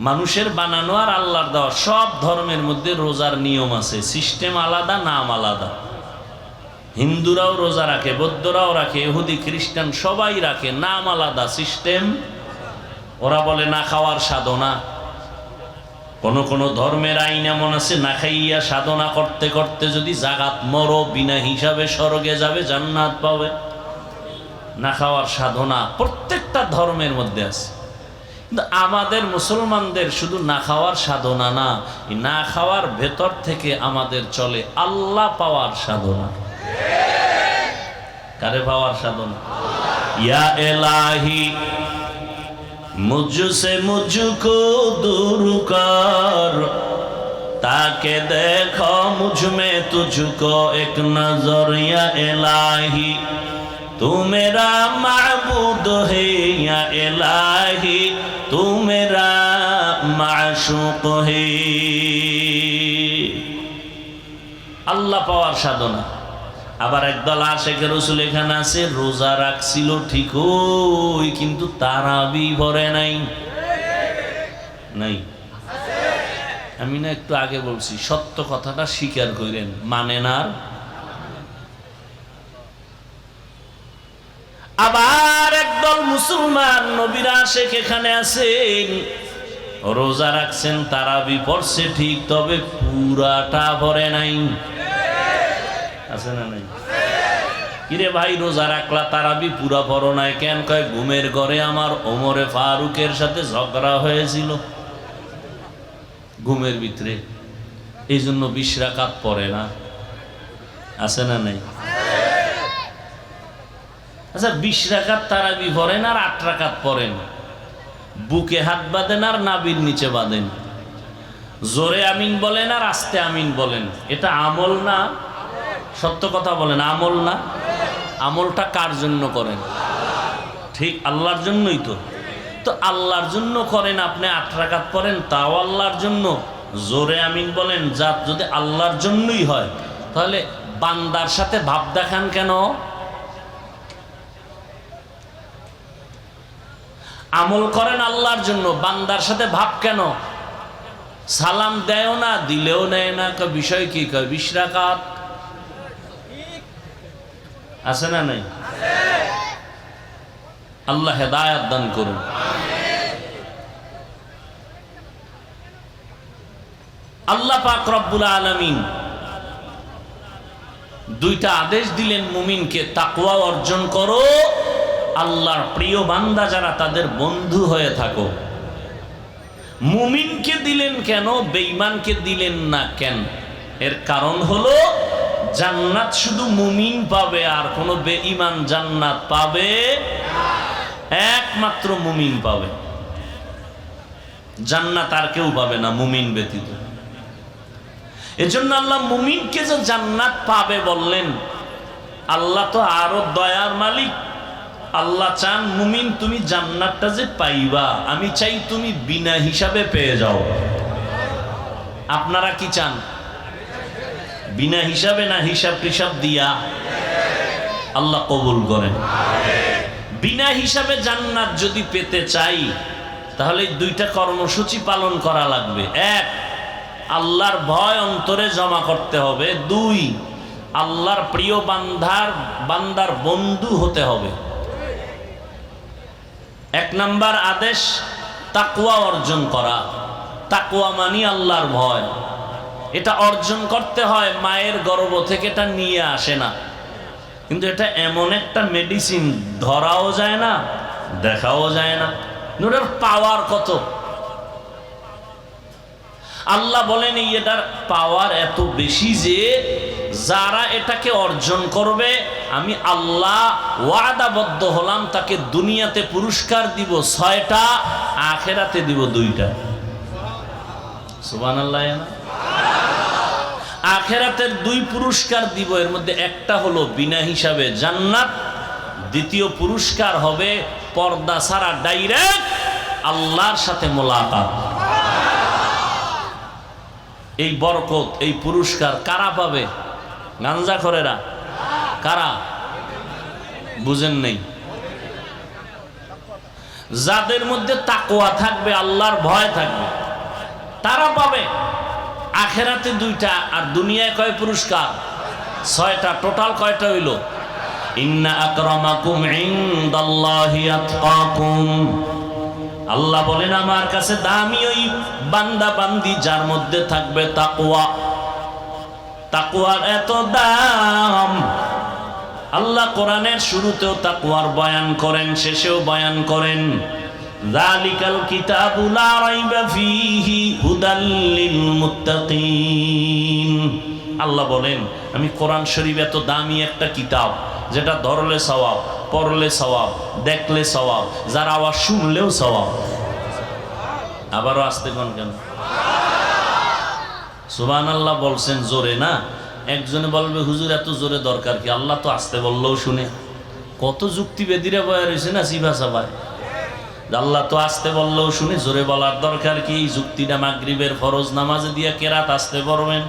মানুষের বানানো আর আল্লাহর দেওয়া সব ধর্মের মধ্যে রোজার নিয়ম আছে। সিস্টেম আলাদা, নাম আলাদা। হিন্দুরাও রোজা রাখে, বৌদ্ধরাও রাখে এহুদি খ্রিস্টান সবাই রাখে, নাম আলাদা সিস্টেম ওরা বলে, না খাওয়ার সাধনা। কোন কোন ধর্মের আইন এমন আছে, না খাইয়া সাধনা করতে করতে যদি জাগাত মরো, বিনা হিসাবে স্বর্গে যাবে, জান্নাত পাবে। না খাওয়ার সাধনা প্রত্যেকটা ধর্মের মধ্যে আছে। আমাদের মুসলমানদের শুধু না খাওয়ার সাধনা না না খাওয়ার ভেতর থেকে আমাদের চলে আল্লাহ পাওয়ার সাধনা। কারে পাওয়ার সাধনা? ইয়া এলাহি, মুজুসে মুজুকো দূর কর, তাকে দেখো মুঝমে তুঝুক এক নজর। ইয়া এলাহি, তুমেরা মাবুদ হে ইয়া এলাহি تم میرا معشوق আল্লাহ পাওয়ার সাধনা। আবার একদল আসে আশেখ রসুল এখানে আছে, রোজা রাখছিল ঠিকই, কিন্তু তারা বি ভরে নাই। নাই। আমি না একটু আগে বলছি, সত্য কথাটা স্বীকার করেন মানেন আর? আবার মুসলমান নবীরা শেখ এখানে আছেন। রোজা রাখছেন, তারাবি পড়ছে ঠিক, তবে পুরাটা ভরে নাই। আছে না নাই? কিরে ভাই, রোজা রাখলা, তারাবি পুরা পড়ো নাই কেন? কয়, ঘুমের ঘরে আমার ওমরে ফারুকের সাথে ঝগড়া হয়েছিল। ঘুমের ভিতরে। এই জন্য বিশ রাকাত পড়ে না। আছে না নাই? আচ্ছা বিশ রাকাত তারাবি পড়েন আর আট রাকাত পড়েন। বুকে হাত বাঁধেন আর নাবির নিচে বাঁধেন। জোরে আমিন বলেন আর আস্তে আমিন বলেন। এটা আমল না, সত্য কথা বলেন, আমল না। আমলটা কার জন্য করেন? ঠিক আল্লাহর জন্যই তো। তো আল্লাহর জন্য করেন, আপনি আট রাকাত পড়েন, তাও আল্লাহর জন্য। জোরে আমিন বলেন যা যদি আল্লাহর জন্যই হয়, তাহলে বান্দার সাথে ভাব দেখান কেন? আমল করেন আল্লাহর জন্য, বান্দার সাথে ভাব কেন? সালাম দেয় না, দিলেও নেয় না বিষয় কি? কয় বিশ রাকাত। আছে না নাই? আল্লাহ হেদায়াত দান করুন। আল্লাহ পাক রব্বুল আলমিন দুইটা আদেশ দিলেন, মুমিনকে তাকওয়া অর্জন করো। আল্লাহর প্রিয় বান্দা যারা তাদের বন্ধু হয়ে থাকো। মুমিনকে দিলেন কেন, বেঈমানকে দিলেন না কেন? এর কারণ হলো, জান্নাত শুধু মুমিন পাবে আর কোনো বেঈমান জান্নাত পাবে একমাত্র মুমিন পাবে। জান্নাত আর কেউ পাবে না মুমিন ব্যতীত। এজন্য আল্লাহ মুমিনকে যে জান্নাত পাবে বললেন, আল্লাহ তো আরও দয়ার মালিক। আল্লাহ চান, মুমিন, তুমি জান্নাতটা যে পাইবা, আমি চাই তুমি বিনা হিসাবে পেয়ে যাও। আপনারা কি চান? বিনা হিসাবে না হিসাব টিসাব দিয়া আল্লাহ কবুল করেন। বিনা হিসাবে জান্নাত যদি পেতে চাই, তাহলে দুইটা কর্মসূচি পালন করা লাগবে। এক, আল্লাহর ভয় অন্তরে জমা করতে হবে। দুই, আল্লাহর প্রিয় বান্ধার, বান্দার বন্ধু হতে হবে। এক নাম্বার আদেশ তাকুয়া অর্জন করা। তাকুয়া মানি আল্লাহর ভয়। এটা অর্জন করতে হয়, মায়ের গর্ব থেকে এটা নিয়ে আসে না। কিন্তু এটা এমন একটা মেডিসিন ধরাও যায় না, দেখাও যায় না। পাওয়ার কত? আল্লাহ বলেন এটার পাওয়ার এত বেশি যে যারা এটাকে অর্জন করবে, আমি আল্লাহ ওয়াদাবদ্ধ হলাম, তাকে দুনিয়াতে পুরস্কার দিব ছয়টা, আখেরাতে দিব দুইটা। আখেরাতের দুই পুরস্কার দিব, এর মধ্যে একটা হলো বিনা হিসাবে জান্নাত, দ্বিতীয় পুরস্কার হবে পর্দা ছাড়া ডাইরেক্ট আল্লাহর সাথে মোলাকাত। এই বরকত, এই পুরস্কার কারা পাবে? গাঞ্জা খরেরা। কারা? বুঝেন নেই। যাদের মধ্যে তাকোয়া থাকবে, আল্লাহর ভয় থাকবে, তারা পাবে। আখেরাতে দুইটা আর দুনিয়ায় কয় পুরস্কার? ছয়টা, টোটাল কয়টা হইল? ইন্না আকরামাকুম ইনদাল্লাহি আতকাকুম। আল্লাহ বলেন, আমার কাছে দামি ওই বান্দা বান্দি যার মধ্যে থাকবে তাকওয়া। তাকওয়ার এত দাম। আল্লাহ কোরআনের শুরুতেও তাকওয়ার বয়ান করেন, শেষেও বয়ান করেন। আল্লাহ বলেন, আমি কোরআন শরীফ এত দামি একটা কিতাব, যেটা ধরলে সওয়াব। পড়লে সওয়াব, দেখলে সওয়াব, যার আওয়াজ শুনলেও সওয়াব। আবারও আসতে কোন কেন? সুবান আল্লাহ বলছেন জোরে না? একজনে বলবে, হুজুর, এত জোরে দরকার কি? আল্লাহ তো আসতে বললেও শুনে। কত যুক্তি বেদিরা বয়া রয়েছে না সিভা সাবায় আল্লাহ তো আসতে বললেও শুনে, জোরে বলার দরকার কি? এই যুক্তিটা মাগরিবের ফরজ নামাজে দিয়ে কেরাত আসতে পারবেন?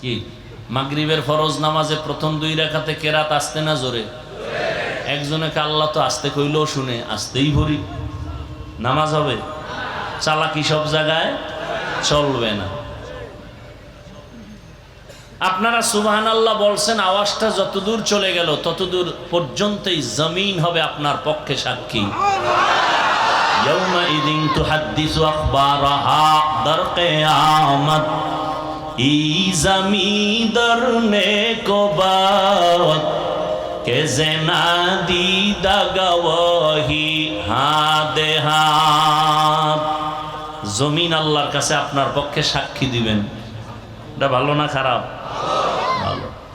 কি? মাগরিবের ফরজ নামাজে প্রথম দুই রেখাতে কেরাত আসতে না জোরে? একজনে আল্লাহ তো আসতে কইলেও শুনে, আসতেই ভরি। নামাজ হবে। চালাকি সব জায়গায় চলবে না। আপনারা সুবাহান আল্লাহ বলছেন, আওয়াজটা যতদূর চলে গেল, ততদূর পর্যন্তই জমিন হবে আপনার পক্ষে সাক্ষী। এই জমি দরনে কবাত કે જેના દીદા ગવાહી হা দেহা জমিন আল্লাহর কাছে আপনার পক্ষে সাক্ষী দিবেন। এটা ভালো না খারাপ?